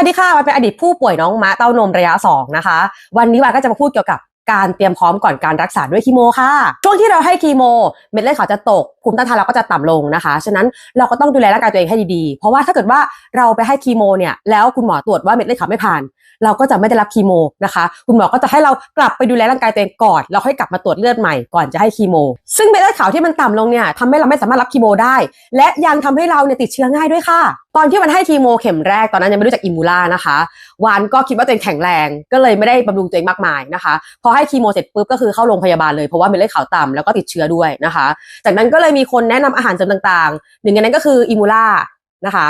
วัสดีค่ะวันเป็นอดีตผู้ป่วยน้องม้าเต้านมระยะ 2 นะคะ วันนี้วันก็จะมาพูดเกี่ยวกับการเตรียมพร้อมก่อนการรักษาด้วยคีโมค่ะ ช่วงที่เราให้คีโม เม็ดเลือดขาวจะตกภูมิต้านทานเราก็จะต่ำลงนะคะ ฉะนั้นเราก็ต้องดูแลร่างกายตัวเองให้ดีๆ เพราะว่าถ้าเกิดว่าเราไปให้คีโมเนี่ยแล้วคุณหมอตรวจว่าเม็ดเลือดขาวไม่ผ่านเราก็จะไม่ได้รับคีโมนะคะคุณหมอก็จะให้เรากลับไปดูแลร่างกายตัวเองก่อนแล้วค่อยกลับมาตรวจเลือดใหม่ก่อนจะให้คีโม ซึ่งเม็ดเลือดขาวที่มันต่ำลงเนี่ยทำให้เราไม่สามารถรับคีโมได้ และยังทำให้เราเนี่ยติดเชื้อง่ายด้วยค่ะ ตอนที่มันให้คีโมเข็มแรกตอนนั้นยังไม่รู้จักอิมูล่านะคะวานก็คิดว่าตัวเองแข็งแรง ก็เลยไม่ได้บำรุงตัวเองมากมายนะคะพอให้คีโมเสร็จปุ๊บก็คือเข้าโรงพยาบาลเลยเพราะว่าเม็ดเลือดขาวต่ำแล้วก็ติดเชื้อด้วยนะคะ จากนั้นก็เลยมีคนแนะนำอาหารเสริมต่างๆ หนึ่งในนั้นก็คืออิมูล่านะคะ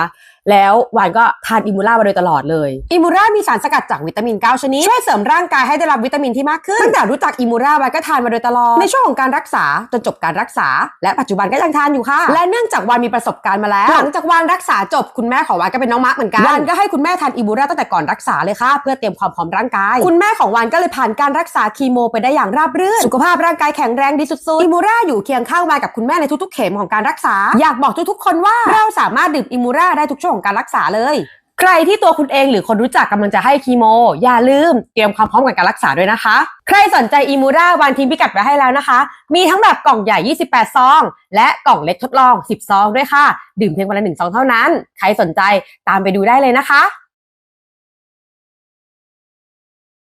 แล้วหวานก็ทานอิมูล่ามาโดยตลอดเลยอิมูล่ามีสารสกัดจากวิตามิน 9 ชนิด ช่วยเสริมร่างกายให้ได้รับวิตามินที่มากขึ้นตั้งแต่รู้จักอิมูล่าหวานก็ทานมาโดยตลอด ในช่วงของการรักษาจนจบการรักษา และปัจจุบันก็ยังทานอยู่ค่ะ และเนื่องจากวานมีประสบการณ์มาแล้ว หลังจากวานรักษาจบคุณแม่ของวานก็เป็นน้องมาร์กเหมือนกันวานก็ให้คุณแม่ทานอิมูล่าตั้งแต่ก่อนรักษาเลยค่ะ เพื่อเตรียมความพร้อมร่างกาย คุณแม่ของวานก็เลยผ่านการรักษาคีโม ไปได้อย่างราบรื่น สุขภาพร่างกายแข็งแรงดีสุดๆอิมูราอยู่เคียงข้างวานกับคุณแม่ในทุกๆ เข็มของการรักษา อยากบอกทุกๆ คนว่าเราสามารถดื่มอิมูราได้ทุกช่วงของการรักษาเลย ใครที่ตัวคุณเองหรือคนรู้จักกำลังจะให้คีโม อย่าลืมเตรียมความพร้อมกับการรักษาด้วยนะคะ ใครสนใจอิมูราวานทีมพิกัดไว้ให้แล้วนะคะ มีทั้งแบบกล่องใหญ่ 28 ซอง และกล่องเล็กทดลอง 10 ซองด้วยค่ะ ดื่มเพียงวันละหนึ่งซองเท่านั้น ใครสนใจตามไปดูได้เลยนะคะ